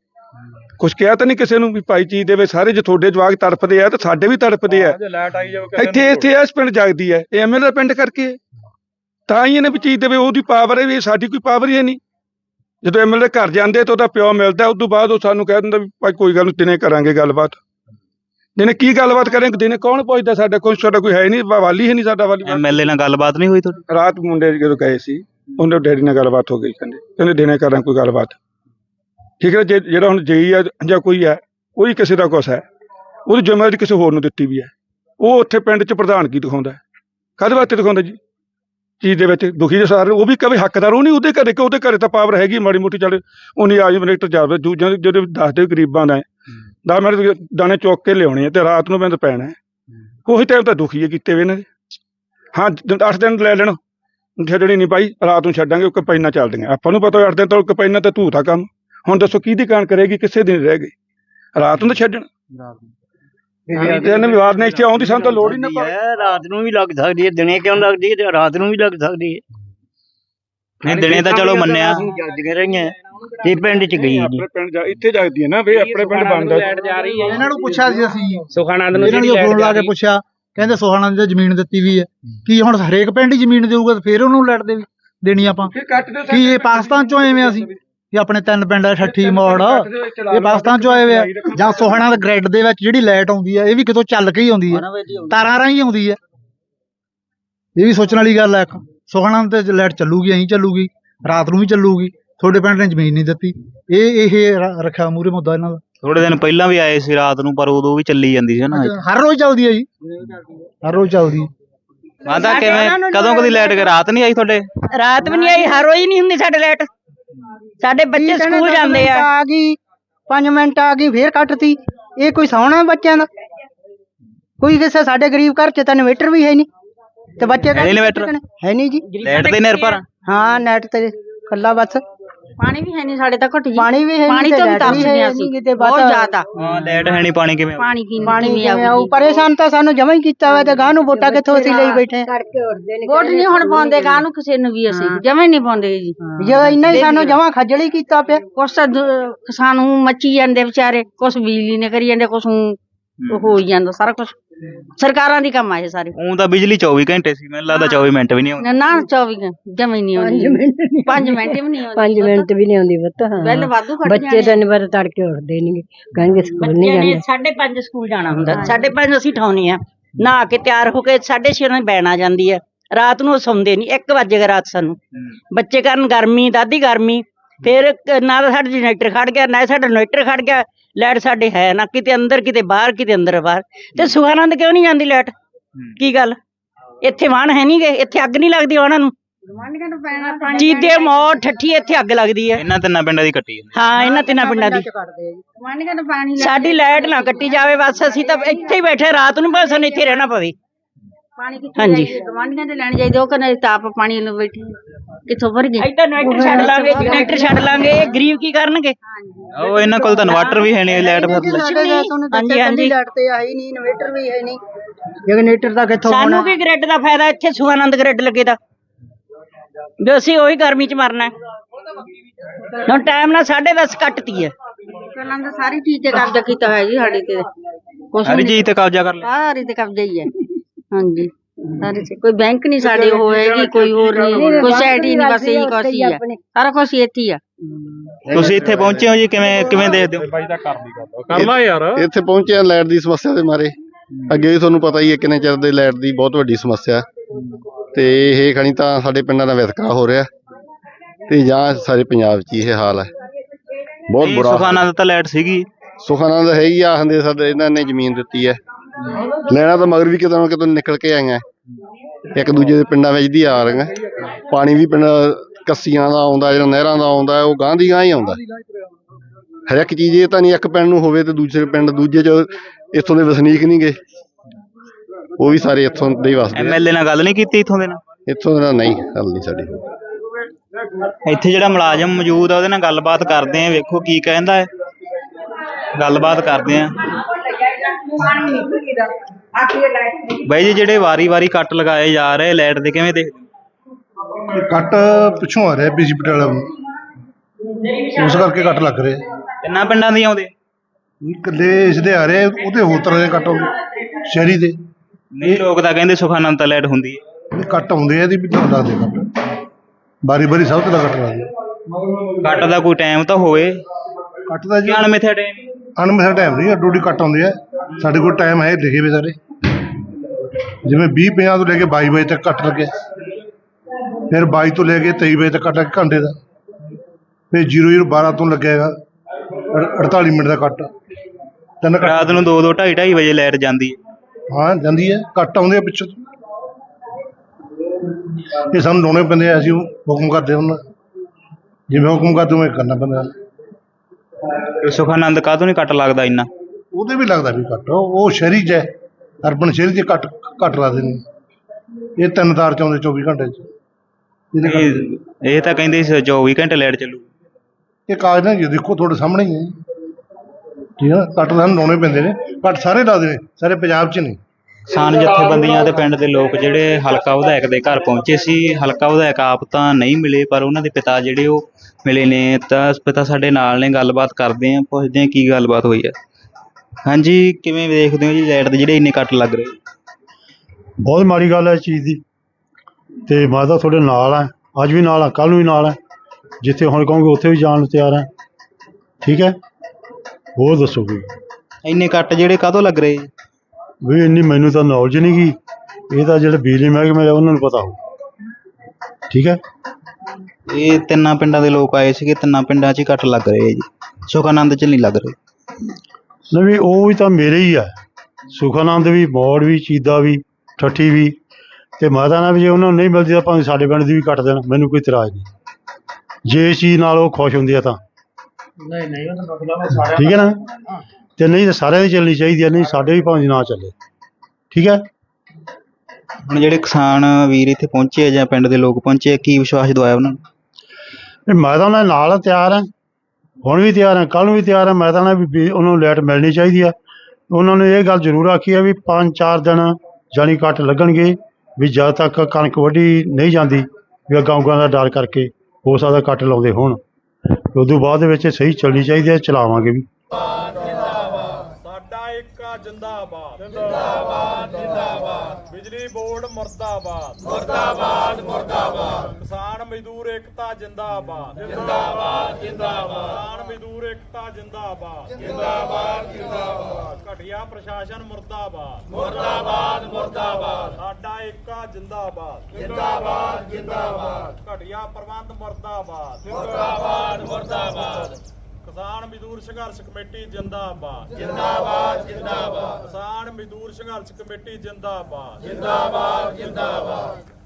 ਕੁਝ ਕਿਹਾ ਤਾਂ ਨਹੀਂ ਕਿਸੇ ਨੂੰ ਵੀ ਭਾਈ ਚੀਜ਼ ਦੇ ਵਿੱਚ ਸਾਰੇ ਜੇ ਤੁਹਾਡੇ ਜਵਾਕ ਤੜਫਦੇ ਆ ਤਾਂ ਸਾਡੇ ਵੀ ਤੜਫਦੇ ਆ। ਇੱਥੇ ਇੱਥੇ ਇਸ ਪਿੰਡ ਜਗਦੀ ਹੈ ਇਹ ਐਮਐਲਏ ਦਾ ਪਿੰਡ ਕਰਕੇ। ਤਾਂ ਹੀ ਇਹਨੇ ਵੀ ਚੀਜ਼ ਦੇਵੇ ਉਹਦੀ ਪਾਵਰ ਹੈ ਵੀ ਸਾਡੀ ਕੋਈ ਪਾਵਰ ਹੀ ਹੈ ਨਹੀਂ। ਜਦੋਂ ਐਮਐਲਏ ਘਰ ਜਾਂਦੇ ਤਾਂ ਉਹਦਾ ਪਿਓ ਮਿਲਦਾ ਉਸ ਤੋਂ ਬਾਅਦ ਉਹ ਸਾਨੂੰ ਕਹਿ ਦਿੰਦਾ ਵੀ ਭਾਈ ਕੋਈ ਗੱਲ ਨਹੀਂ ਦਿਨੇ ਕਰਾਂਗੇ ਗੱਲਬਾਤ। ਦਿਨੇ ਕੀ ਗੱਲਬਾਤ ਕਰਾਂਗੇ? ਦਿਨੇ ਕੌਣ ਪੁੱਛਦਾ ਸਾਡੇ? ਕੋਲ ਸਾਡਾ ਕੋਈ ਹੈ ਨਹੀਂ ਵਾਲੀ ਹੈ ਨਹੀਂ ਸਾਡਾ ਵਾਲੀ।
ਐਮਐਲਏ ਨਾਲ ਗੱਲਬਾਤ ਨਹੀਂ ਹੋਈ ਤੁਹਾਡੀ?
ਰਾਤ ਮੁੰਡੇ ਜਦੋਂ ਗਏ ਸੀ ਉਹਦੇ ਡੈਡੀ ਨਾਲ ਗੱਲਬਾਤ ਹੋ ਗਈ ਕਹਿੰਦੇ। ਕਹਿੰਦੇ ਦਿਨੇ ਕਰਾਂ ਕੋਈ ਗੱਲਬਾਤ। ਠੀਕ ਹੈ, ਜੇ ਜਿਹੜਾ ਹੁਣ ਜਈ ਆ ਜਾਂ ਕੋਈ ਹੈ, ਉਹੀ ਕਿਸੇ ਦਾ ਕੁਛ ਹੈ। ਉਹਦੀ ਜ਼ਿੰਮੇਵਾਰੀ ਕਿਸੇ ਹੋਰ ਨੂੰ ਦਿੱਤੀ ਵੀ ਹੈ। ਉਹ ਉੱਥੇ ਪਿੰਡ 'ਚ ਪ੍ਰਧਾਨਗੀ ਦਿਖਾਉਂਦਾ ਹੈ? ਵਾਸਤੇ ਦਿਖਾਉਂਦਾ ਜੀ? ਚੀਜ਼ ਦੇ ਵਿੱਚ ਦੁਖੀ ਦੇ ਸਾਰ, ਉਹ ਵੀ ਕਦੇ ਹੱਕਦਾਰ, ਉਹ ਨਹੀਂ ਉਹਦੇ ਘਰੇ ਕਿ ਉਹਦੇ ਘਰੇ ਤਾਂ ਪਾਵਰ ਹੈਗੀ ਮਾੜੀ ਮੋਟੀ, ਚੱਲ ਉਹਨੇ ਆ ਜੀ ਮਿੰਟ ਜਾਵੇ ਦੂਜਿਆਂ ਜਿਹੜੇ ਦੱਸਦੇ ਗਰੀਬਾਂ ਦਾ ਹੈ, ਦਸ ਮਿੰਟ ਦਾਣੇ ਚੁੱਕ ਕੇ ਲਿਆਉਣੇ ਆ ਤੇ ਰਾਤ ਨੂੰ ਮੈਂ ਪੈਣਾ ਉਹੀ ਟਾਈਮ ਤਾਂ ਦੁਖੀ ਹੈ ਕੀਤੇ ਵੇ ਇਹਨਾਂ ਦੇ। ਹਾਂ 8 ਦਿਨ ਲੈ ਲੈਣ। ਛੱਡਣੀ ਨਹੀਂ ਪਾਈ ਰਾਤ ਨੂੰ ਛੱਡਾਂਗੇ ਉਹ ਕਪੈਨਾ ਚੱਲਦੀਆਂ। ਆਪਾਂ ਨੂੰ ਪਤਾ 8 ਦਿਨ ਤੋਂ ਕਪੈਨਾ ਤੇ ਧੂਤਾ ਕੰਮ। ਹੁਣ ਦੱਸੋ ਕਿਹਦੀ ਕਾਣ ਕਰੇਗੀ ਕਿਸੇ ਦਿਨ ਰਹਿ ਗਈ ਰਾਤ ਨੂੰ ਤਾਂ ਛੱਡਣ। ਇਹਨੇ ਵਿਵਾਦ ਨੇ ਇੱਥੇ ਆਉਂਦੀ ਸਾਨੂੰ ਤਾਂ ਲੋੜ ਹੀ ਨਾ ਪਵੇ
ਰਾਤ ਨੂੰ ਵੀ ਲੱਗ ਸਕਦੀ ਹੈ ਦਿਨੇ ਕਿਉਂ ਲੱਗਦੀ ਹੈ ਰਾਤ ਨੂੰ ਵੀ ਲੱਗ ਸਕਦੀ ਹੈ।
ਨਹੀਂ ਦਿਨੇ ਤਾਂ ਚਲੋ ਮੰਨਿਆ।
ਜੱਜੀਆਂ ਰਹੀਆਂ ਤੇ ਪਿੰਡ ਚ ਗਈ
ਆਪਣੇ ਪਿੰਡ ਜਾ ਇੱਥੇ ਜਗਦੀ ਹੈ ਨਾ ਵੀ ਆਪਣੇ ਪਿੰਡ
ਹੈ।
ਇਹਨਾਂ ਨੂੰ ਪੁੱਛਿਆ ਸੀ ਅਸੀਂ।
ਸੁਖਾਨੰਦ ਨੂੰ
ਇਹਨਾਂ ਨੂੰ ਫੋਨ ਲਾ ਕੇ ਪੁੱਛਿਆ। ਕਹਿੰਦੇ ਸੋਹਾਣਾ ਦੀ ਜ਼ਮੀਨ ਦਿੱਤੀ ਵੀ ਹੈ। ਕੀ ਹੁਣ ਹਰੇਕ ਪਿੰਡ ਹੀ ਜ਼ਮੀਨ ਦੇਊਗਾ ਤੇ ਫਿਰ ਉਹਨੂੰ ਲੜਦੇ ਵੀ ਦੇਣੀ ਆਪਾਂ। ਕੀ ਇਹ ਪਾਕਿਸਤਾਨ ਚੋਂ ਆਏ ਵੇ ਅਸੀਂ? ਇਹ ਆਪਣੇ ਤਿੰਨ ਪਿੰਡ ਆ ਠੱਠੀ ਮੋੜ। ਇਹ ਪਾਕਿਸਤਾਨ ਚੋਂ ਆਏ ਵੇ ਆ। ਜਾਂ ਸੋਹਣਾ ਦੇ ਗ੍ਰਿਡ ਦੇ ਵਿੱਚ ਜਿਹੜੀ ਲਾਈਟ ਆਉਂਦੀ ਆ ਇਹ ਵੀ ਕਿਤੋਂ ਚੱਲ ਕੇ ਹੀ ਆਉਂਦੀ ਆ। ਤਾਰਾਂ ਰਾਹੀਂ ਆਉਂਦੀ ਆ। ਇਹ ਵੀ ਸੋਚਣ ਵਾਲੀ ਗੱਲ ਆ ਇੱਕ। ਸੋਹਣਾ ਤੇ ਲਾਈਟ ਚੱਲੂਗੀ ਐਂ ਚੱਲੂਗੀ। ਰਾਤ ਨੂੰ ਵੀ ਚੱਲੂਗੀ। ਤੁਹਾਡੇ ਪਿੰਡ ਨੇ ਜ਼ਮੀਨ ਨਹੀਂ ਦਿੱਤੀ। ਇਹ ਇਹ ਰੱਖਿਆ ਮੂਰੇ ਮੁੱਦਾ ਇਹਨਾਂ ਦਾ।
ਥੋੜੇ ਦਿਨ ਪਹਿਲਾਂ ਵੀ ਆਏ ਸੀ ਰਾਤ ਨੂੰ ਪਰ ਉਦੋਂ ਵੀ ਚੱਲੀ ਜਾਂਦੀ ਸੀ ਨਾ
ਹਰ ਰੋਜ਼ ਚੱਲਦੀ ਹੈ ਜੀ। ਹਰ ਰੋਜ਼ ਚੱਲਦੀ।
ਮਾਤਾ ਕਿਵੇਂ? ਕਦੋਂ ਕਦੀ ਲਾਈਟ ਰਾਤ ਨਹੀਂ ਆਈ ਤੁਹਾਡੇ?
ਰਾਤ ਵੀ ਨਹੀਂ ਆਈ ਹਰ ਰੋਜ਼ ਨਹੀਂ ਹੁੰਦੀ ਸਾਡੇ ਲਾਈਟ ਸਾਡੇ ਬੱਚੇ ਸਕੂਲ ਜਾਂਦੇ ਆ।
ਆ ਗਈ 5 ਮਿੰਟ ਆ ਗਈ ਫੇਰ ਕੱਟਤੀ। ਇਹ ਕੋਈ ਸੌਣਾ ਬੱਚਿਆਂ ਦਾ? ਕੋਈ ਕਿਸੇ ਸਾਡੇ ਗਰੀਬ ਘਰ ਚ ਤਾਂ ਇਨਵੇਟਰ ਵੀ ਹੈ ਨਹੀਂ। ਤੇ ਬੱਚੇ
ਹੈ ਨੀ ਇਨਵਰਟਰ?
ਹੈ ਨਹੀਂ ਜੀ।
ਲਾਈਟ ਤੇ ਨਿਰਭਰ?
ਹਾਂ ਨੈਟ ਤੇ ਕੱਲਾ ਬਸ।
ਪਾਣੀ ਵੀ ਹੈ ਨਹੀਂ ਸਾਡੇ ਤਾਂ ਘਟ ਜੀ।
ਪਾਣੀ ਵੀ ਹੈ ਨੀ
ਪਾਣੀ
ਤੇ
ਵੀ
ਹੈ
ਹਾਂ
ਨੀ
ਅਸੀਂ।
ਕਿਤੇ।
ਬਹੁਤ ਜ਼ਿਆਦਾ।
ਹਾਂ ਲਾਈਟ ਹੈ ਨਹੀਂ ਪਾਣੀ ਕਿਵੇਂ?
ਪਾਣੀ ਕੀ
ਪਾਣੀ
ਕਿਵੇਂ
ਆਊ? ਪਰੇਸ਼ਾਨ ਤਾਂ ਸਾਨੂੰ ਜਮਾ ਹੀ ਕੀਤਾ ਹੋਇਆ ਤੇ ਗਾਂ ਨੂੰ ਵੋਟਾਂ ਕਿੱਥੋਂ ਅਸੀਂ ਲਈ ਬੈਠੇ ਹਾਂ।
ਵੋਟ ਨਹੀਂ ਹੁਣ ਪਾਉਂਦੇ ਕਾਹ ਨੂੰ ਕਿਸੇ ਨੂੰ ਵੀ ਅਸੀਂ। ਜਮੇ ਨਹੀਂ ਪਾਉਂਦੇ ਜੀ।
ਜੇ ਇੰਨਾ ਹੀ ਸਾਨੂੰ ਜਮਾ ਖੱਜਲ ਹੀ ਕੀਤਾ ਪਿਆ।
ਕੁਛ ਤਾਂ ਦ- ਸਾਨੂੰ ਮੱਚੀ ਜਾਂਦੇ ਵਿਚਾਰੇ ਕੁਛ ਬਿਜਲੀ ਨੇ ਕਰੀ ਜਾਂਦੇ ਕੁਛ ਊਂ ਹੋ ਹੀ ਜਾਂਦਾ ਸਾਰਾ ਕੁਛ। ਸਰਕਾਰਾਂ ਦੀ ਕੰਮ ਆ ਇਹ ਸਾਰੇ।
ਊਂ ਤਾਂ ਬਿਜਲੀ 24 ਘੰਟੇ ਸੀ ਮੈਨੂੰ ਲੱਗਦਾ 24 ਮਿੰਟ ਵੀ ਨਹੀਂ ਆਉਂਦੀ।
ਨਾ 24 ਜਮੇ ਨਹੀਂ ਆਉਂਦੀ। 5 ਮਿੰਟ ਵੀ ਨਹੀਂ ਆਉਂਦੀ।
5 ਮਿੰਟ ਵੀ ਨਹੀਂ ਆਉਂਦੀ ਪੁੱਤ ਹਾਂ।
ਬਿੱਲ ਵਾਧੂ ਕੱਟ
ਬੱਚੇ ਤਾਂ ਨਿਬਰ ਤੜਕੇ ਉੱਠਦੇ ਨਹੀਂਗੇ ਕਹਿਣਗੇ ਸਕੂਲ ਨਹੀਂ
ਨੇ
ਜਾਂਦੇ
5:30 ਸਕੂਲ ਜਾਣਾ ਹੁੰਦਾ। 5:30 ਅਸੀਂ ਠਾਉਣੀ ਆ। ਨਹਾ ਕੇ ਤਿਆਰ ਹੋ ਕੇ 6:30 ਨੂੰ ਬੈਣ ਆ ਜਾਂਦੀ ਆ। ਰਾਤ ਨੂੰ ਸੌਂਦੇ ਨਹੀਂ 1 ਵਜੇਗਾ ਰਾਤ ਸਾਨੂੰ। ਬੱਚੇ ਕਰਨ ਗਰਮੀ ਦਾਦੀ ਗਰਮੀ। ਫਿਰ ਕ- ਨਾ ਤਾਂ ਸਾਡਾ ਜਨਰੇਟਰ ਖੜ ਗਿਆ ਨਾ ਸਾਡਾ ਇਨਵਰਟਰ ਖੜ ਗਿਆ ਲਾਈਟ ਸਾਡੇ ਹੈ ਨਾ ਕਿਤੇ ਅੰਦਰ ਕਿਤੇ ਬਾਹਰ ਕਿਤੇ ਅੰਦਰ ਬਾਹਰ। ਤੇ ਸੁਖਾਨੰਦ ਕਿਉਂ ਨਹੀਂ ਜਾਂਦੀ ਲਾਈਟ? ਕੀ ਗੱਲ? ਇੱਥੇ ਵਾਹਣ ਹੈ ਨਹੀਂਗੇ ਇੱਥੇ ਅੱਗ ਨਹੀਂ ਲੱਗਦੀ ਵਾਹਣਾਂ ਨੂੰ? ਚੀਦੇ ਮੋੜ ਠੱਠੀ ਇੱਥੇ ਅੱਗ ਲੱਗਦੀ ਹੈ।
ਇਹਨਾਂ ਤਿੰਨਾਂ ਪਿੰਡਾਂ ਦੀ ਕੱਟੀ ਜਾਂਦੀ
ਹਾਂ ਇਹਨਾਂ ਤਿੰਨਾਂ ਪਿੰਡਾਂ ਦੀ। ਸਾਡੀ ਲਾਈਟ ਨਾ ਕੱਟੀ ਜਾਵੇ ਬਸ ਅਸੀਂ ਤਾਂ ਇੱਥੇ ਹੀ ਬੈਠੇ ਰਾਤ ਨੂੰ ਬਸ ਸਾਨੂੰ ਇੱਥੇ ਰਹਿਣਾ ਪਵੇ।
ਪਾਣੀ ਕਿੱਥੇ
ਹਾਂਜੀ।
ਜਾਈਏ ਗਵਾਂਢੀਆਂ ਦੇ ਲੈਣ ਜਾਈਦੇ ਉਹ ਕਹਿੰਦੇ ਤਾਂ ਆਪ ਪਾਣੀ ਨੂੰ ਬੈਠੇ ਕਿੱਥੋਂ ਭਰ ਗਏ?
ਇੱਧਰ ਇਨਵਰਟਰ ਛੱਡ ਲਾਂਗੇ ਜਨਰੇਟਰ ਛੱਡ ਲਾਂਗੇ ਇਹ ਗਰੀਬ ਕੀ ਕਰਨਗੇ?
ਉਹ ਇਹਨਾਂ ਕੋਲ ਤਾਂ ਇਨਵਰਟਰ ਵੀ ਹੈ ਨਹੀਂ ਲਾਈਟ ਫਿਰ
ਸਾਡੇ ਦਾ ਤੁਹਾਨੂੰ
ਹਾਂਜੀ,
ਦੱਸਿਆ
ਹਾਂਜੀ।
ਕੱਲੀ ਲਾਈਟ ਤੇ ਆਈ ਨਹੀਂ ਇਨਵੇਟਰ ਵੀ ਹੈ ਨਹੀਂ। ਜਨਰੇਟਰ ਦਾ ਕਿੱਥੋਂ
ਸਾਨੂੰ
ਹੋਣਾ?
ਕੀ ਗ੍ਰਿਡ ਦਾ ਫਾਇਦਾ ਇੱਥੇ ਸੁਖਾਨੰਦ ਗ੍ਰਿਡ ਲੱਗੇ ਦਾ ਵੀ ਅਸੀਂ ਉਹੀ ਗਰਮੀ ਚ ਮਰਨਾ ਹੈ। ਹੁਣ ਟਾਈਮ ਨਾਲ 10:30 ਕੱਟਤੀ ਹੈ।
ਪਹਿਲਾਂ ਤਾਂ ਸਾਰੀ ਚੀਜ਼ ਤੇ ਕਬਜ਼ਾ ਕੀਤਾ ਹੋਇਆ ਜੀ ਸਾਡੇ ਤੇ। ਕੁਛ
ਸਾਰੀ
ਨਹੀਂ
ਚੀਜ਼ ਤੇ ਕਬਜ਼ਾ ਕਰ ਲਿਆ।
ਸਾਰੀ ਤੇ ਕਬਜ਼ਾ ਹੀ ਹੈ। ਹਾਂਜੀ। ਸਾਰੇ ਤੇ ਕੋਈ ਬੈਂਕ ਨਹੀਂ ਸਾਡੇ ਉਹ ਹੋਏਗੀ ਕੋਈ ਹੋਰ ਨਹੀਂ। ਕੋਈ ਸੈਟੀ ਨਹੀਂ ਬਸ ਇਹੀ ਕੁਛ ਹੀ ਆ। ਸਾਰਾ ਕੁਛ ਹੀ ਇੱਥੇ ਹੀ ਆ।
ਤੁਸੀਂ ਇੱਥੇ ਪਹੁੰਚੇ ਹੋ ਜੀ ਕਿਵੇਂ ਕਿਵੇਂ ਦੇਖਦੇ ਹੋ
ਕਰ ਲਾ ਯਾਰ।
ਇੱਥੇ ਪਹੁੰਚੇ ਆ ਲਾਈਟ ਦੀ ਸਮੱਸਿਆ ਦੇ ਮਾਰੇ। ਅੱਗੇ ਵੀ ਤੁਹਾਨੂੰ ਪਤਾ ਹੀ ਹੈ ਕਿੰਨੇ ਚਿਰ ਦੇ ਲਾਈਟ ਦੀ ਬਹੁਤ ਵੱਡੀ ਸਮੱਸਿਆ। ਹੈ। ਤੇ ਇਹ ਖਣੀ ਤਾਂ ਸਾਡੇ ਪਿੰਡਾਂ ਦਾ ਵਿਤਕਰਾ ਹੋ ਰਿਹਾ। ਤੇ ਜਾਂ ਸਾਰੇ ਪੰਜਾਬ 'ਚ ਇਹ ਹਾਲ ਹੈ ਬਹੁਤ ਬੁਰਾ।
ਸੁਖਾਨੰਦ ਤਾਂ ਲਾਈਟ ਸੀਗੀ।
ਸੁਖਾਨੰਦ ਹੈ ਹੀ ਆਖਦੇ ਸਾਡੇ ਇਹਨਾਂ ਨੇ ਜ਼ਮੀਨ ਦਿੱਤੀ ਹੈ। ਲੈਣਾ ਤਾਂ ਮਗਰ ਵੀ ਕਿਤੇ ਨਾ ਕਿਤੇ ਨਿਕਲ ਕੇ ਆਈਆਂ। ਇੱਕ ਦੂਜੇ ਦੇ ਪਿੰਡਾਂ ਵਿੱਚ ਦੀ ਆ ਰਹੀਆਂ। ਪਾਣੀ ਵੀ ਪਿੰਡ ਕੱਸੀਆਂ ਦਾ ਆਉਂਦਾ ਜਿਹੜਾ ਨਹਿਰਾਂ ਦਾ ਆਉਂਦਾ ਉਹ ਗਾਂ ਦੀ ਗਾਂ ਹੀ ਆਉਂਦਾ। ਹਰ ਇੱਕ ਚੀਜ਼ ਇਹ ਤਾਂ ਨਹੀਂ ਇੱਕ ਪਿੰਡ ਨੂੰ ਹੋਵੇ ਤੇ ਦੂਸਰੇ ਪਿੰਡ ਦੂਜੇ ਚ ਇੱਥੋਂ ਦੇ ਵਸਨੀਕ ਨਹੀਂ ਗਏ ਉਹ ਵੀ ਸਾਰੇ ਇੱਥੋਂ ਦੇ ਹੀ ਵਸਦੇ ਆ।
ਐਮਐਲਏ ਨਾਲ ਗੱਲ ਨਹੀਂ ਕੀਤੀ ਇਥੋਂ ਦੇ ਨਾਲ?
ਇੱਥੋਂ ਦਾ ਨਹੀਂ ਗੱਲ ਨਹੀਂ ਸਾਡੀ।
ਇੱਥੇ ਜਿਹੜਾ ਮੁਲਾਜ਼ਮ ਮੌਜੂਦ ਆ ਉਹਦੇ ਨਾਲ ਗੱਲਬਾਤ ਕਰਦੇ ਆ। ਵੇਖੋ ਕੀ ਕਹਿੰਦਾ ਹੈ। ਗੱਲਬਾਤ ਕਰਦੇ ਆ। ਬਾਈ ਜੀ ਜਿਹੜੇ ਵਾਰੀ-ਵਾਰੀ ਕੱਟ ਲਗਾਏ ਜਾ ਰਹੇ ਲਾਈਟ ਦੇ ਕਿਵੇਂ ਦੇਖਦੇ?
ਇਹ ਕੱਟ ਪਿੱਛੋਂ ਆ ਰਿਹਾ ਬੀਜੇਪੀ ਵਾਲਾ ਉਸ ਕਰਕੇ ਕੱਟ ਲੱਗ ਰਹੇ
ਕਿੰਨਾ ਪਿੰਡਾਂ ਦੀ ਆਉਂਦੇ?
ਇਕੱਲੇ ਇਸ ਦੇ ਆ ਰਹੇ ਉਹਦੇ ਹੋਰ ਤਰ੍ਹਾਂ ਦੇ ਕੱਟ ਆਉਂਦੇ ਸ਼ਹਿਰੀ ਦੇ।
ਨਹੀਂ ਲੋਕ ਤਾਂ ਕਹਿੰਦੇ ਸੁਖਾਨੰਦ ਤਾਂ ਲਾਈਟ ਹੁੰਦੀ ਹੈ।
ਇਹ ਕੱਟ ਆਉਂਦੇ ਆ ਇਹਦੀ ਵੀ ਤੁਹਾਨੂੰ ਦੱਸਦੇ ਕੱਟ। ਬਾਰੀ ਬਾਰੀ ਸਭ ਤੋਂ ਕੱਟ ਲੱਗਦੇ।
ਕੱਟ ਦਾ ਕੋਈ ਟਾਈਮ ਤਾਂ ਹੋਵੇ।
ਕੱਟ ਦਾ ਜੀ
ਅਣਮਿੱਥੇ ਟਾਈਮ
ਅਨਮਿਥਾ ਟਾਈਮ ਨਹੀਂ ਅੱਡੋ ਅੱਡੀ ਕੱਟ ਆਉਂਦੇ ਆ। ਸਾਡੇ ਕੋਲ ਟਾਈਮ ਹੈ ਲਿਖੇ ਵੇ ਸਾਰੇ। ਜਿਵੇਂ 20 50 ਤੋਂ ਲੈ ਕੇ 22 ਵਜੇ ਤੱਕ ਕੱਟ ਲੱਗਿਆ ਫਿਰ 22 ਤੋਂ ਲੈ ਕੇ 23 ਵਜੇ ਤੱਕ ਕੱਟ ਘੰਟੇ ਦਾ। ਫਿਰ 00 12 ਤੋਂ ਅੜ- 48 ਮਿੰਟ ਦਾ ਕੱਟ ਤਿੰਨ ਕੱਟ
ਰਾਤ ਨੂੰ 2 2 2:30 2:30 ਵਜੇ ਲਾਈਟ ਜਾਂਦੀ ਹੈ।
ਹਾਂ ਜਾਂਦੀ ਹੈ। ਕੱਟ ਆਉਂਦੇ ਆ ਪਿੱਛੋਂ। ਇਹ ਸਾਨੂੰ ਲਾਉਣੇ ਪੈਂਦੇ ਆ ਅਸੀਂ ਹੁਕਮ ਕਰਦੇ ਉਹਨਾਂ ਜਿਵੇਂ ਹੁਕਮ ਕਰਦੇ ਉਵੇਂ ਕਰਨਾ ਪੈਂਦਾ।
ਸੁਖਾਨੰਦ ਕਾਹਤੋਂ ਨਹੀਂ ਕੱਟ ਲੱਗਦਾ ਇੰਨਾ?
ਉਹਦੇ ਵੀ ਲੱਗਦਾ ਵੀ ਕੱਟ ਉਹ ਸ਼ਹਿਰੀ 'ਚ ਹੈ ਅਰਬਨ ਸ਼ਹਿਰੀ 'ਚ ਕੱਟ ਘੱਟ ਲੱਗਦੇ ਨੇ। ਇਹ ਤਿੰਨ ਤਾਰ ਚ ਆਉਂਦੇ 24 ਘੰਟੇ 'ਚ। ਇਹਦੇ ਕਰਕੇ
ਇਹ ਇਹ ਤਾਂ ਕਹਿੰਦੇ ਸੀ 24 ਘੰਟੇ ਲਾਈਟ ਚੱਲੂ।
ਇਹ ਕਾਗਜ਼ ਨਾ ਦੇਖੋ ਤੁਹਾਡੇ ਸਾਹਮਣੇ ਹੀ ਹੈ। ਠੀਕ ਹੈ ਨਾ? ਕੱਟ ਸਾਨੂੰ ਲਾਉਣੇ ਪੈਂਦੇ ਨੇ ਕੱਟ ਸਾਰੇ ਲਾਦੇ ਨੇ ਸਾਰੇ ਪੰਜਾਬ 'ਚ ਨਹੀਂ।
ਕਿਸਾਨ ਜਥੇਬੰਦੀਆਂ ਤੇ ਪਿੰਡ ਦੇ ਲੋਕ ਜਿਹੜੇ ਹਲਕਾ ਵਿਧਾਇਕ ਦੇ ਘਰ ਪਹੁੰਚੇ ਸੀ ਹਲਕਾ ਵਿਧਾਇਕ ਆਪ ਤਾਂ ਨਹੀਂ ਮਿਲੇ ਪਰ ਉਹਨਾਂ ਦੇ ਪਿਤਾ ਜਿਹੜੇ ਉਹ ਮਿਲੇ ਨੇ ਤਾਂ ਪਿਤਾ ਸਾਡੇ ਨਾਲ ਨੇ ਗੱਲਬਾਤ ਕਰਦੇ ਆ ਪੁੱਛਦੇ ਆ ਕੀ ਗੱਲਬਾਤ ਹੋਈ ਹੈ। ਹਾਂਜੀ ਕਿਵੇਂ ਦੇਖਦੇ ਹੋ ਜੀ ਲਾਈਟ ਦੇ ਜਿਹੜੇ ਇੰਨੇ ਕੱਟ ਲੱਗ ਰਹੇ?
ਬਹੁਤ ਮਾੜੀ ਗੱਲ ਹੈ ਇਸ ਚੀਜ਼ ਦੀ ਤੇ ਮੈਂ ਤਾਂ ਤੁਹਾਡੇ ਨਾਲ ਆ ਅੱਜ ਵੀ ਨਾਲ ਆ ਕੱਲ ਨੂੰ ਵੀ ਨਾਲ ਆ ਜਿੱਥੇ ਹੁਣ ਕਹੋਗੇ ਉੱਥੇ ਵੀ ਜਾਣ ਨੂੰ ਤਿਆਰ ਆ ਠੀਕ ਹੈ? ਹੋਰ ਦੱਸੋ ਕੋਈ।
ਇੰਨੇ ਕੱਟ ਜਿਹੜੇ ਕਾਹਤੋਂ ਲੱਗ ਰਹੇ? ਜੀ?
ਵੀ ਇੰਨੀ ਮੈਨੂੰ ਤਾਂ ਨੌਲੇਜ ਨਹੀਂ ਗੀ। ਇਹ ਤਾਂ ਜਿਹੜੇ ਬਿਜਲੀ ਮਹਿਕਮੇ ਆ ਉਹਨਾਂ ਨੂੰ ਪਤਾ ਹੋ ਠੀਕ ਹੈ?
ਇਹ ਤਿੰਨਾਂ ਪਿੰਡਾਂ ਦੇ ਲੋਕ ਆਏ ਸੀਗੇ ਤਿੰਨਾਂ ਪਿੰਡਾਂ 'ਚ ਹੀ ਕੱਟ ਲੱਗ ਰਹੇ ਆ ਜੀ। ਸੁਖਾਨੰਦ 'ਚ ਨਹੀਂ ਲੱਗ ਰਹੇ।
ਨਹੀਂ ਵੀ ਉਹ ਵੀ ਤਾਂ ਮੇਰੇ ਹੀ ਆ। ਸੁਖਾਨੰਦ ਵੀ ਮੌੜ ਵੀ ਚੀਦਾ ਵੀ ਠੱਠੀ ਵੀ। ਤੇ ਮਾਤਾ ਨਾਲ ਵੀ ਜੇ ਉਹਨਾਂ ਨੂੰ ਨਹੀਂ ਮਿਲਦੀ ਤਾਂ ਭਾਵੇਂ ਸਾਡੇ ਪਿੰਡ ਦੀ ਵੀ ਕੱਟ ਦੇਣ ਮੈਨੂੰ ਕੋਈ ਇਤਰਾਜ਼ ਨਹੀਂ। ਜੇ ਇਸ ਚੀਜ਼ ਨਾਲ ਉਹ ਖੁਸ਼ ਹੁੰਦੇ ਆ ਤਾਂ।
ਨਹੀਂ ਨਹੀਂ ਉਹ ਤਾਂ ਮਤਲਬ
ਠੀਕ ਹੈ ਨਾ? ਤੇ ਨਹੀਂ ਤਾਂ ਸਾਰਿਆਂ ਦੀ ਚੱਲਣੀ ਚਾਹੀਦੀ ਹੈ ਨਹੀਂ ਸਾਡੇ ਵੀ ਭਾਵੇਂ ਨਾ ਚੱਲੇ। ਠੀਕ ਹੈ?
ਹੁਣ ਜਿਹੜੇ ਕਿਸਾਨ ਵੀਰ ਇੱਥੇ ਪਹੁੰਚੇ ਆ ਜਾਂ ਪਿੰਡ ਦੇ ਲੋਕ ਪਹੁੰਚੇ ਆ ਕੀ ਵਿਸ਼ਵਾਸ ਦਵਾਇਆ ਉਹਨਾਂ ਨੂੰ?
ਮੈਂ ਤਾਂ ਉਹਨਾਂ ਨਾਲ ਤਿਆਰ ਹਾਂ। ਹੁਣ ਵੀ ਤਿਆਰ ਹਾਂ ਕੱਲ ਨੂੰ ਵੀ ਤਿਆਰ ਹਾਂ। ਮੈਂ ਤਾਂ ਨਾ ਵੀ ਵੀ ਉਹਨਾਂ ਨੂੰ ਲਾਈਟ ਮਿਲਣੀ ਚਾਹੀਦੀ ਆ। ਉਹਨਾਂ ਨੇ ਇਹ ਗੱਲ ਜ਼ਰੂਰ ਆਖੀ ਆ ਵੀ ਪੰਜ ਚਾਰ ਦਿਨ ਜਾਣੀ ਕੱਟ ਲੱਗਣਗੇ ਵੀ ਜਦ ਤੱਕ ਕਣਕ ਵੱਢੀ ਨਹੀਂ ਜਾਂਦੀ ਵੀ ਅੱਗਾਂ ਉੱਗਾਂ ਦਾ ਡਰ ਕਰਕੇ ਹੋ ਸਕਦਾ ਕੱਟ ਲਾਉਂਦੇ ਹੋਣ। ਉਦੋਂ ਬਾਅਦ ਦੇ ਵਿੱਚ ਸਹੀ ਚੱਲਣੀ ਚਾਹੀਦੀ ਹੈ ਚਲਾਵਾਂਗੇ ਵੀ।
ਜਿੰਦਾਬਾਦ। ਜਿੰਦਾਬਾਦ ਜਿੰਦਾਬਾਦ। ਬਿਜਲੀ ਬੋਰਡ ਮਰਦਾਬਾਦ। ਮਰਦਾਬਾਦ ਮਰਦਾਬਾਦ। ਕਿਸਾਨ ਮਜ਼ਦੂਰ ਏਕਤਾ ਜਿੰਦਾਬਾਦ। ਜਿੰਦਾਬਾਦ ਜਿੰਦਾਬਾਦ। ਕਿਸਾਨ ਮਜ਼ਦੂਰ ਏਕਤਾ ਜਿੰਦਾਬਾਦ। ਜਿੰਦਾਬਾਦ ਜਿੰਦਾਬਾਦ। ਘਟਿਆ ਪ੍ਰਸ਼ਾਸਨ ਮੁਰਦਾਬਾਦ। ਮੁਰਦਾਬਾਦ ਮੁਰਦਾਬਾਦ। ਸਾਡਾ ਏਕਾ ਜਿੰਦਾਬਾਦ। ਜਿੰਦਾਬਾਦ ਜਿੰਦਾਬਾਦ। ਘਟਿਆ ਪ੍ਰਬੰਧ ਮੁਰਦਾਬਾਦ। ਮੁਰਦਾਬਾਦ ਮੁਰਦਾਬਾਦ। ਕਿਸਾਨ ਮਜ਼ਦੂਰ ਸੰਘਰਸ਼ ਕਮੇਟੀ ਜਿੰਦਾਬਾਦ। ਜਿੰਦਾਬਾਦ ਜਿੰਦਾਬਾਦ। ਕਿਸਾਨ ਮਜ਼ਦੂਰ ਸੰਘਰਸ਼ ਕਮੇਟੀ ਜਿੰਦਾਬਾਦ। ਜਿੰਦਾਬਾਦ ਜਿੰਦਾਬਾਦ।